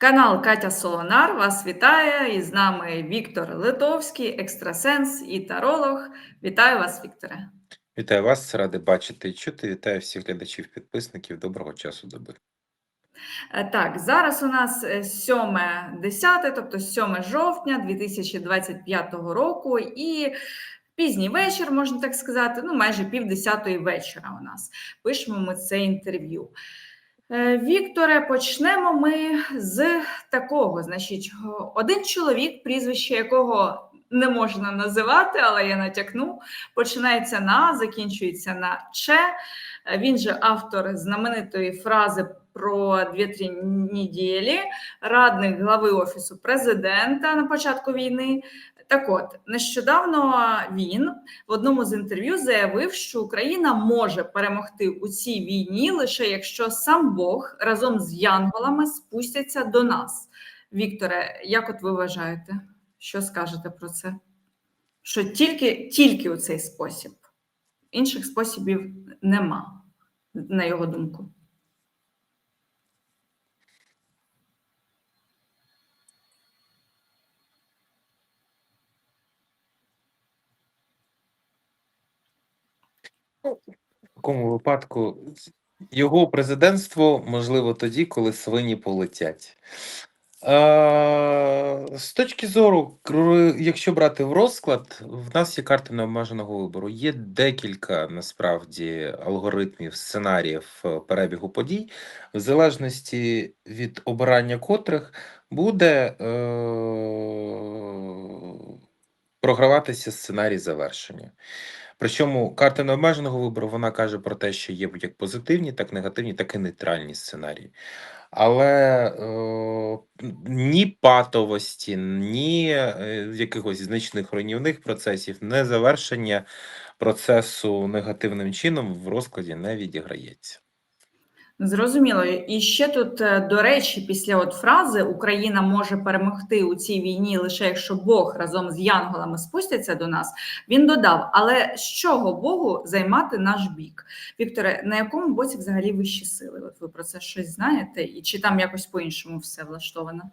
Канал Катя Солонар вас вітає. І з нами Віктор Литовський, екстрасенс і таролог. Вітаю вас, Вікторе. Вітаю вас, радий бачити і чути. Вітаю всіх глядачів, підписників. Доброго часу доби. Е, Так, зараз у нас 7-10, тобто 7 жовтня 2025 року, і пізній вечір, можна так сказати, ну майже півдесятої вечора у нас. Пишемо ми це інтерв'ю. Е, Вікторе, почнемо ми з такого. Значить, один чоловік, прізвище якого не можна називати, але я натякну, починається на, закінчується на Че. Е, Він же автор знаменитої фрази про дві-три неділі, радник глави офісу президента на початку війни. Так от, нещодавно він в одному з інтерв'ю заявив, що Україна може перемогти у цій війні лише якщо сам Бог разом з янголами спустяться до нас. Вікторе, як от ви вважаєте, що скажете про це? Що тільки, тільки у цей спосіб, інших способів нема, на його думку. В такому випадку його президентство можливо тоді, коли свині полетять. З точки зору, якщо брати в розклад, в нас є карта необмеженого вибору. Є декілька насправді алгоритмів, сценаріїв е, перебігу подій, в залежності від обирання котрих буде е, програватися сценарій завершення. Причому карта необмеженого вибору вона каже про те, що є як позитивні, так негативні, так і нейтральні сценарії. Але е, ні патовості, ні е, якихось значних руйнівних процесів, не завершення процесу негативним чином в розкладі не відіграється. Зрозуміло. І ще тут, е, до речі, після от фрази Україна може перемогти у цій війні лише якщо Бог разом з янголами спустяться до нас. Він додав: але з чого Богу займати наш бік? Вікторе, на якому боці взагалі вищі сили? От ви про це щось знаєте, і чи там якось по-іншому все влаштовано?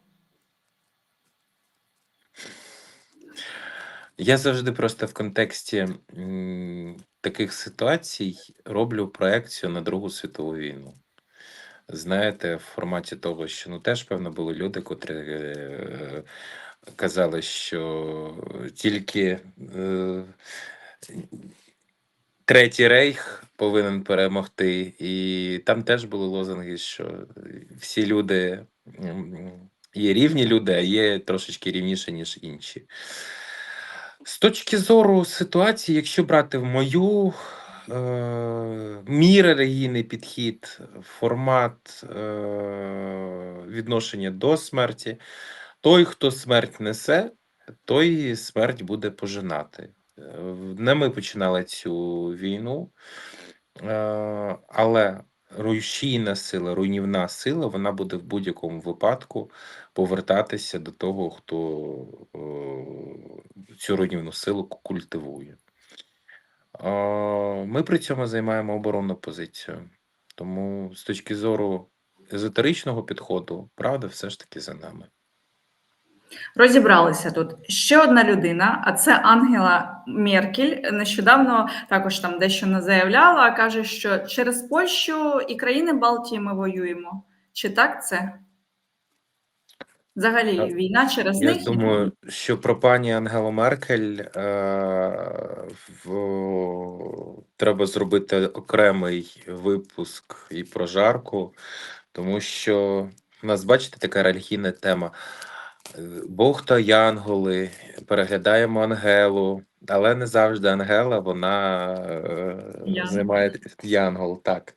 Я завжди просто в контексті таких ситуацій роблю проекцію на Другу світову війну. Знаєте, в форматі того, що ну теж певно були люди, котрі е, казали, що тільки е, Третій рейх повинен перемогти, і там теж були лозунги, що всі люди є рівні люди, а є трошечки рівніші, ніж інші. З точки зору ситуації, якщо брати в мою мій релігійний підхід, формат е, відношення до смерті, той, хто смерть несе, той смерть буде пожинати. Е, Не ми починали цю війну, е, але руйшійна сила, руйнівна сила, вона буде в будь-якому випадку повертатися до того, хто е, цю руйнівну силу культивує. Ми при цьому займаємо оборонну позицію. Тому з точки зору езотеричного підходу, правда, все ж таки за нами. Розібралися тут ще одна людина, а це Ангела Меркель. Нещодавно також там дещо не заявляла. Каже, що через Польщу і країни Балтії ми воюємо. Чи так це? Взагалі, війна через Я них. думаю, що про пані Ангелу Меркель е, в, треба зробити окремий випуск і про жарку, тому що в нас, бачите, така релігійна тема. Е, Бог та янголи, переглядаємо Ангелу, але не завжди Ангела, вона е, Янгол. займає янгол, так.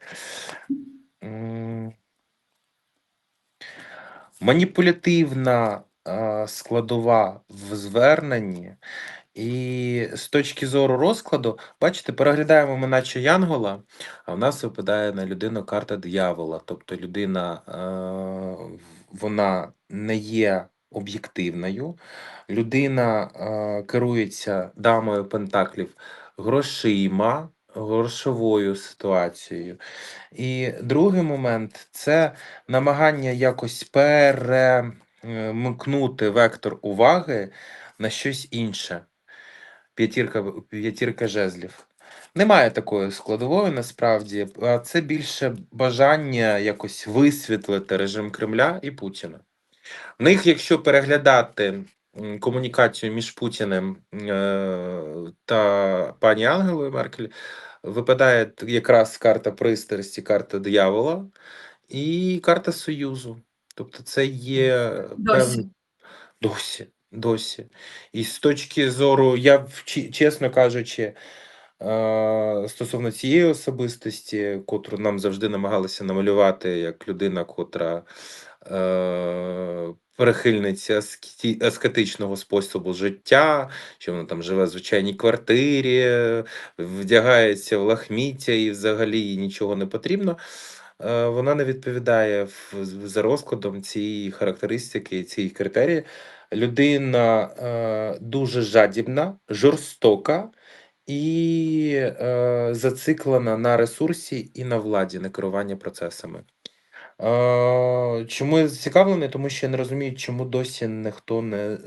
Маніпулятивна складова в зверненні, і з точки зору розкладу, бачите, переглядаємо ми наче Янгола, а в нас випадає на людину карта диявола. Тобто людина вона не є об'єктивною, людина керується дамою пентаклів грошима, грошовою ситуацією. І другий момент це намагання якось перемкнути вектор уваги на щось інше. П'ятірка, п'ятірка жезлів. Немає такої складової насправді, а це більше бажання якось висвітлити режим Кремля і Путіна. В них, якщо переглядати комунікацію між Путіним е, та пані Ангелою Меркель, випадає якраз карта пристрасті, карта диявола і карта Союзу. Тобто, це є Досі. Досі, досі. І з точки зору, я чесно кажучи, е, стосовно цієї особистості, котру нам завжди намагалися намалювати як людина, котра прихильниця аскетичного способу життя, що вона там живе в звичайній квартирі, вдягається в лахміття і взагалі їй нічого не потрібно. Е, Вона не відповідає за розкладом цієї характеристики, цієї критерії. Людина е, дуже жадібна, жорстока і е, зациклена на ресурсі і на владі, на керування процесами. Чому я зацікавлений? Тому що я не розумію, чому досі ніхто не, е,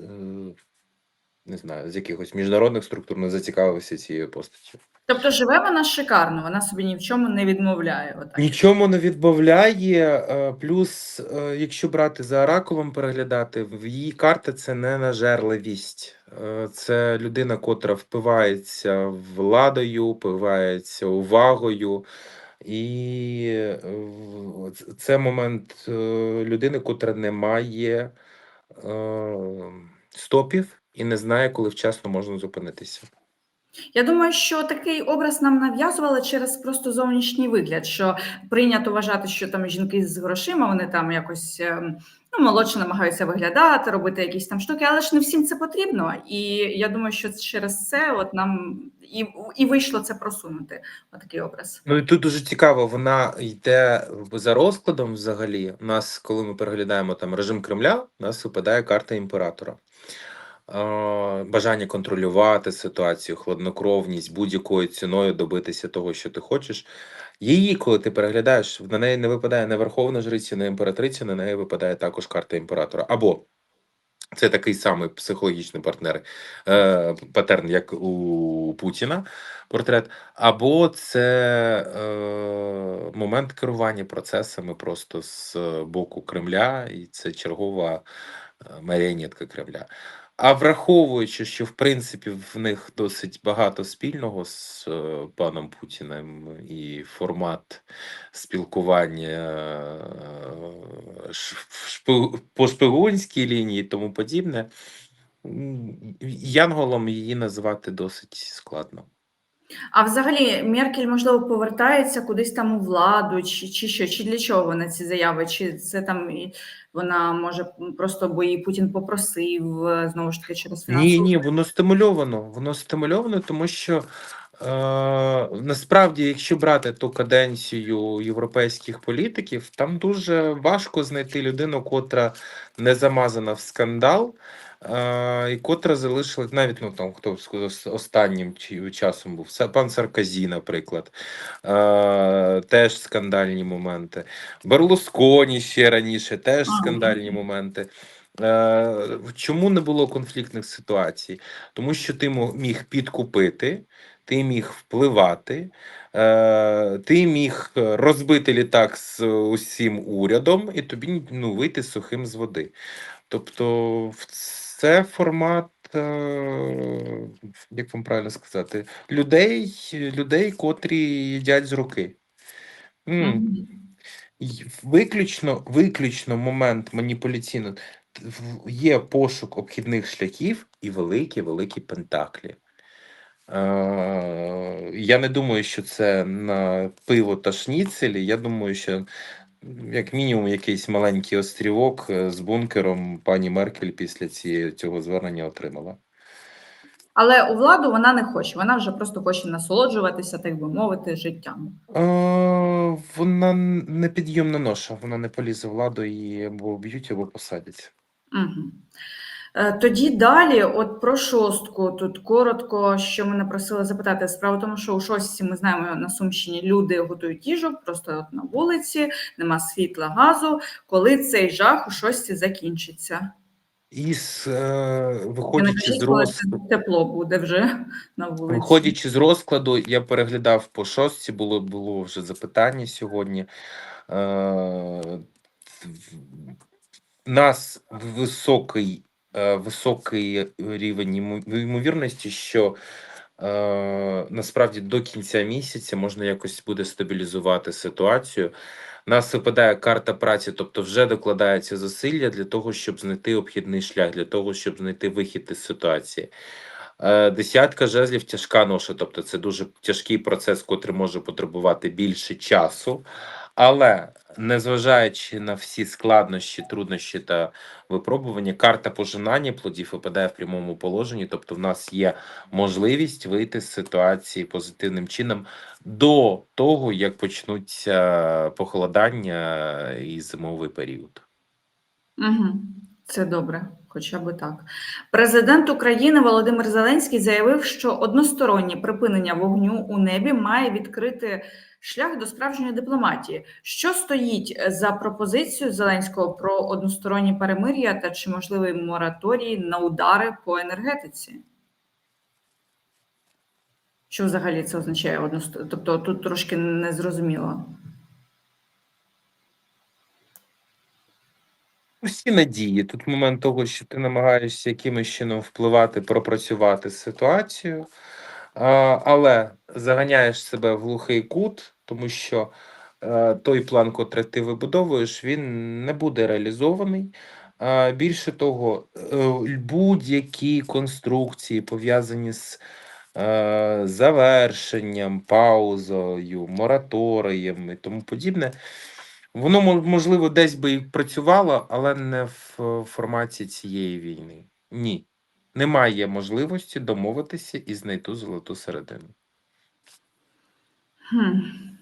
не знаю, з якихось міжнародних структур не зацікавився цією постаттю. Тобто живе вона шикарно, вона собі ні в чому не відмовляє. Отак. Нічому не відмовляє. е, Плюс, е, якщо брати за оракулом переглядати, в її карта це не нажерливість. Це людина, котра впивається владою, впивається увагою. І е, це момент е, людини, котра не має е, стопів і не знає, коли вчасно можна зупинитися. Я думаю, що такий образ нам нав'язували через просто зовнішній вигляд, що прийнято вважати, що там жінки з грошима, вони там якось ем, ну, молодше намагаються виглядати, робити якісь там штуки, але ж не всім це потрібно. І я думаю, що через це от нам і, і вийшло це просунути. Отакий образ. Ну і тут дуже цікаво, вона йде за розкладом взагалі. У нас, коли ми переглядаємо там режим Кремля, у нас випадає карта імператора. Е, Бажання контролювати ситуацію, хладнокровність, будь-якою ціною добитися того, що ти хочеш. Її, коли ти переглядаєш, на неї не випадає не верховна жриця, не імператриця, на неї випадає також карта імператора. Або це такий самий психологічний партнер, е, патерн, як у Путіна, портрет, або це е, момент керування процесами просто з боку Кремля, і це чергова е, маріонетка Кремля. А враховуючи, що в принципі в них досить багато спільного з е, паном Путіним і формат спілкування е, по шпигунській лінії і тому подібне, янголом її називати досить складно. А взагалі, Меркель, можливо, повертається кудись там у владу, чи, чи що, чи для чого вона ці заяви? Чи це там вона може просто бо її Путін попросив е, знову ж таки через Ні, фінансову ні, воно стимульовано. Воно стимульовано, тому що е, насправді, якщо брати ту каденцію європейських політиків, там дуже важко знайти людину, котра не замазана в скандал, і котра залишила навіть ну там хто з останнім часом був пан Саркозі, наприклад, теж скандальні моменти. Берлусконі ще раніше, теж скандальні моменти. Чому не було конфліктних ситуацій? Тому що ти міг підкупити, ти міг впливати, ти міг е, розбити літак з усім урядом, і тобі ну, вийти сухим з води. Тобто, це формат, е, як вам правильно сказати, людей, людей, котрі їдять з руки. Й- Виключно, виключно момент маніпуляційно є пошук обхідних шляхів і великі великі пентаклі. Е, я не думаю, що це на пиво та шніцелі. Я думаю, що як мінімум якийсь маленький острівок е, з бункером пані Меркель після цієї, цього звернення отримала. Але у владу вона не хоче, вона вже просто хоче насолоджуватися, так би мовити, життям. Е, вона не підйомна ноша, вона не полізе владу, її або б'ють, або посадять. Угу. Е, Тоді далі, от про шостку, тут коротко, що мене просили запитати. Справа в тому, що у шостці ми знаємо на Сумщині люди готують їжу просто от на вулиці, нема світла, газу. Коли цей жах у шостці закінчиться? Із, е, виходячи з коли роз... це тепло буде вже на вулиці. Виходячи з розкладу, я переглядав по шостці, було, було вже запитання сьогодні. Е, нас високий, високий рівень ймовірності, що е, насправді до кінця місяця можна якось буде стабілізувати ситуацію. Нас випадає карта праці, тобто вже докладається зусилля для того, щоб знайти обхідний шлях, для того, щоб знайти вихід із ситуації. Е, Десятка жезлів тяжка ноша, тобто це дуже тяжкий процес, котрий може потребувати більше часу. Але незважаючи на всі складнощі, труднощі та випробування, карта пожинання плодів випадає в прямому положенні. Тобто, в нас є можливість вийти з ситуації позитивним чином до того, як почнуться похолодання і зимовий період. Угу. Це добре, хоча б так. Президент України Володимир Зеленський заявив, що одностороннє припинення вогню у небі має відкрити шлях до справжньої дипломатії. Що стоїть за пропозицією Зеленського про одностороннє перемир'я та чи можливий мораторій на удари по енергетиці? Що взагалі це означає? односто- Тобто тут трошки незрозуміло. Всі надії. Тут момент того, що ти намагаєшся якимось чином впливати, пропрацювати ситуацію, але заганяєш себе в глухий кут, тому що е, той план, котрий ти вибудовуєш, він не буде реалізований. А, більше того, е, будь-які конструкції пов'язані з е, завершенням, паузою, мораторієм і тому подібне. Воно можливо десь би і працювало, але не в е, форматі цієї війни. Ні. Немає можливості домовитися і знайти золоту середину. Хм.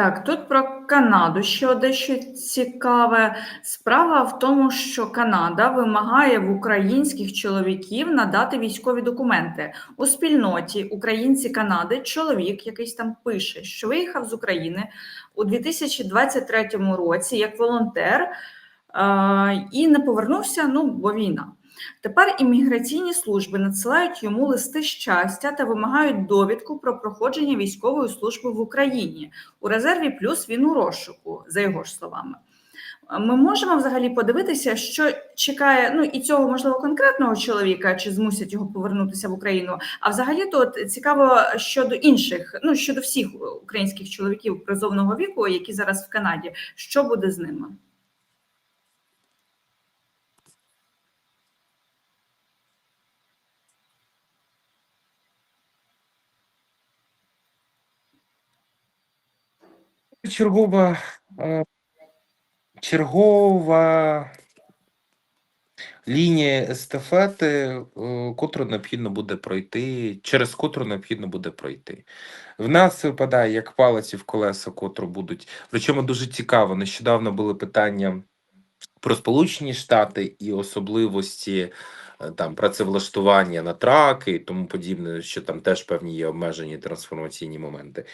Так, тут про Канаду ще дещо цікаве. Справа в тому, що Канада вимагає в українських чоловіків надати військові документи. У спільноті українці Канади чоловік якийсь там пише, що виїхав з України у 2023 році як волонтер е, і не повернувся, ну, бо війна. Тепер імміграційні служби надсилають йому листи щастя та вимагають довідку про проходження військової служби в Україні у резерві, плюс він у розшуку, за його ж словами. Ми можемо взагалі подивитися, що чекає ну і цього можливо конкретного чоловіка, чи змусять його повернутися в Україну. А взагалі то цікаво щодо інших, ну щодо всіх українських чоловіків призовного віку, які зараз в Канаді, що буде з ними? Чергова, е, чергова лінія естафети, е, котру необхідно буде пройти, через котру необхідно буде пройти. В нас випадає як палиці в колеса, котру будуть. Причому дуже цікаво. Нещодавно були питання про Сполучені Штати і особливості е, там працевлаштування на траки і тому подібне, що там теж певні є обмежені трансформаційні моменти.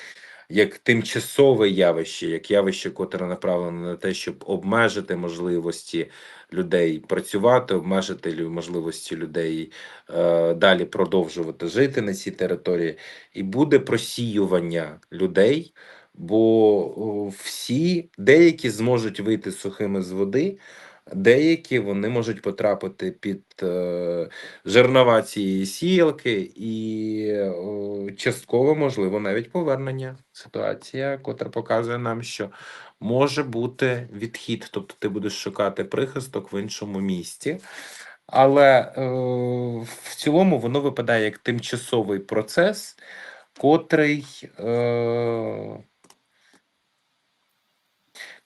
Як тимчасове явище, як явище, котре направлене на те, щоб обмежити можливості людей працювати, обмежити можливості людей е, далі продовжувати жити на цій території, і буде просіювання людей, бо всі деякі зможуть вийти сухими з води, деякі вони можуть потрапити під е, жернова цієї сіялки, і о, частково можливо навіть повернення. Ситуація, котра показує нам, що може бути відхід, тобто ти будеш шукати прихисток в іншому місті. Але е, в цілому воно випадає як тимчасовий процес, котрий, е,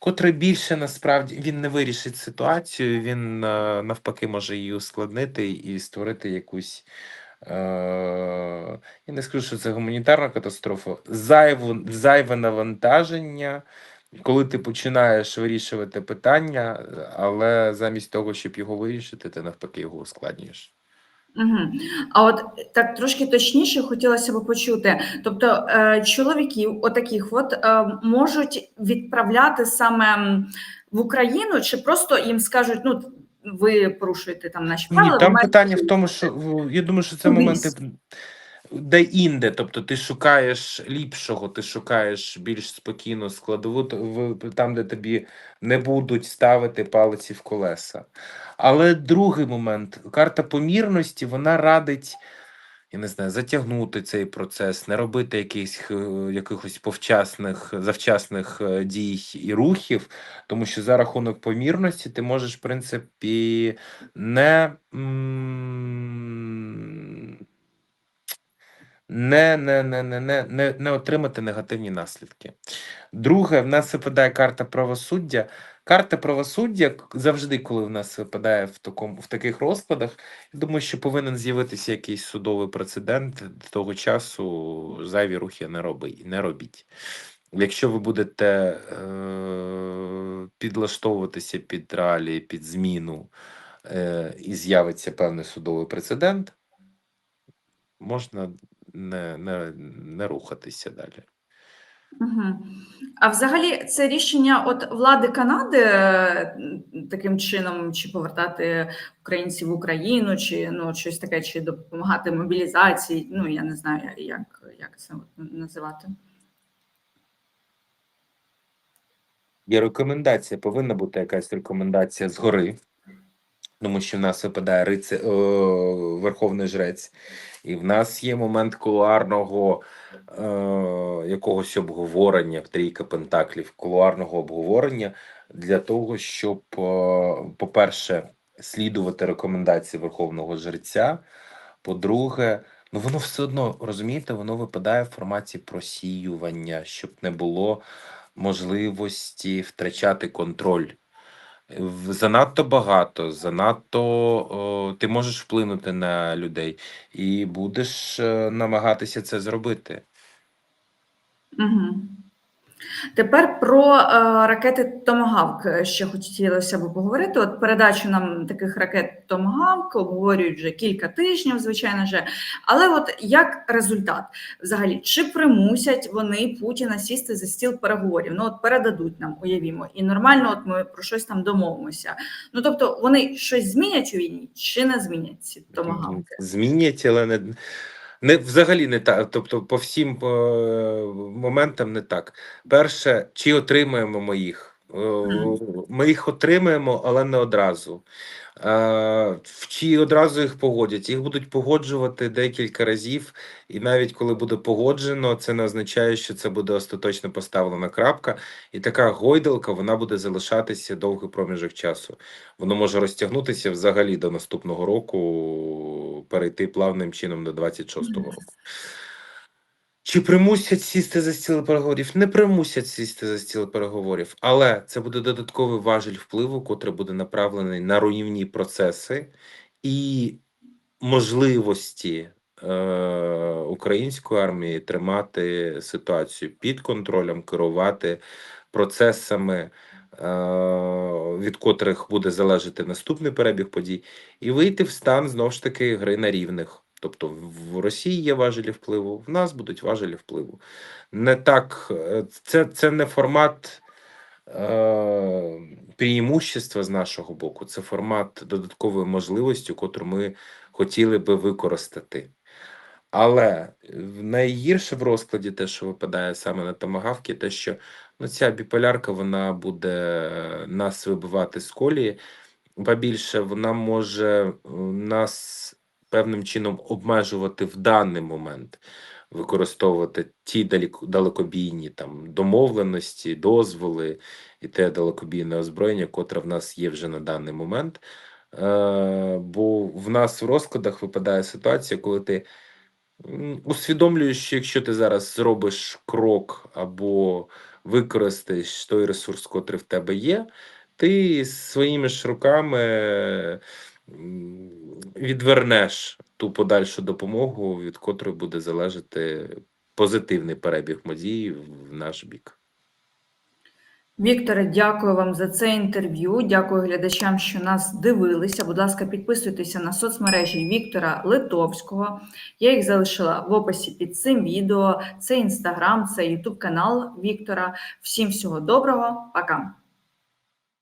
котрий більше насправді він не вирішить ситуацію, він е, навпаки може її ускладнити і створити якусь. Е, я не скажу, що це гуманітарна катастрофа, зайву, зайве навантаження коли ти починаєш вирішувати питання, але замість того, щоб його вирішити, ти навпаки його ускладнюєш. Угу. А от так трошки точніше хотілося б почути. Тобто е, чоловіків, отаких, от е, можуть відправляти саме в Україну, чи просто їм скажуть, ну ви порушуєте там наші правила. Ні, там питання в тому, що я думаю, що це моменти де інде. Тобто ти шукаєш ліпшого, ти шукаєш більш спокійну складову, там, де тобі не будуть ставити палиці в колеса. Але другий момент, карта помірності, вона радить. Я не знаю, затягнути цей процес, не робити якихось, е, якихось повчасних, завчасних е, дій і рухів, тому що за рахунок помірності ти можеш, в принципі, не, не, не, не, не, не, не, не отримати негативні наслідки. Друге, в нас випадає карта правосуддя. Карта правосуддя завжди, коли в нас випадає в такому в таких розкладах, я думаю, що повинен з'явитися якийсь судовий прецедент. До того часу зайві рухи не роби, не робіть. Якщо ви будете е, підлаштовуватися під реалії, під зміну, е, і з'явиться певний судовий прецедент, можна не, не, не рухатися далі. Угу. А взагалі це рішення от влади Канади е, таким чином, чи повертати українців в Україну, чи ну щось таке, чи допомагати мобілізації. Ну я не знаю, як, як це називати. Є рекомендація, повинна бути якась рекомендація згори, тому що в нас випадає рице, о, Верховний Жрець, і в нас є момент кулуарного е, якогось обговорення в трійка пентаклів, кулуарного обговорення для того, щоб, е, по-перше, слідувати рекомендації Верховного Жреця. По-друге, ну воно все одно розумієте, воно випадає в форматі просіювання, щоб не було можливості втрачати контроль. Занадто багато, занадто ти можеш вплинути на людей і будеш е, намагатися це зробити. Угу. Тепер про е, ракети Томагавк е, ще хотілося б поговорити. От передачу нам таких ракет Томагавк обговорюють вже кілька тижнів, звичайно же. Але от як результат, взагалі, чи примусять вони Путіна сісти за стіл переговорів? Ну от передадуть нам, уявімо, і нормально, от ми про щось там домовимося. Ну тобто вони щось змінять у війні, чи не змінять ці томагавки? Змінять, але не, не взагалі не так. Тобто, по всім по, моментам не так. Перше, чи отримаємо ми їх? Е, Ми їх отримаємо, але не одразу. Е, Чи одразу їх погодять? Їх будуть погоджувати декілька разів, і навіть коли буде погоджено, це не означає, що це буде остаточно поставлена крапка. І така гойдалка вона буде залишатися довгий проміжок часу. Воно може розтягнутися взагалі до наступного року, перейти плавним чином до 26-го року. Чи примусять сісти за стіл переговорів? Не примусять сісти за стіл переговорів, але це буде додатковий важіль впливу, котрий буде направлений на руйнівні процеси і можливості е, української армії тримати ситуацію під контролем, керувати процесами, е, від котрих буде залежати наступний перебіг подій, і вийти в стан знову ж таки гри на рівних. Тобто в Росії є важелі впливу, в нас будуть важелі впливу. Не так, е, це, це не формат е, преимущества з нашого боку, це формат додаткової можливості, котру ми хотіли би використати. Але найгірше в розкладі, те, що випадає саме на томагавки, те, що ну, ця біполярка вона буде нас вибивати з колії, ба більше вона може е, нас певним чином обмежувати в даний момент, використовувати ті далекобійні там домовленості, дозволи і те далекобійне озброєння, котре в нас є вже на даний момент. Е, бо в нас в розкладах випадає ситуація, коли ти усвідомлюєш, що якщо ти зараз зробиш крок або використаєш той ресурс, котрий в тебе є, ти своїми ж руками відвернеш ту подальшу допомогу, від котрої буде залежати позитивний перебіг подій в наш бік. Вікторе, дякую вам за це інтерв'ю. Дякую глядачам, що нас дивилися. Будь ласка, підписуйтеся на соцмережі Віктора Литовського. Я їх залишила в описі під цим відео. Це інстаграм, це Ютуб канал Віктора. Всім всього доброго, пока.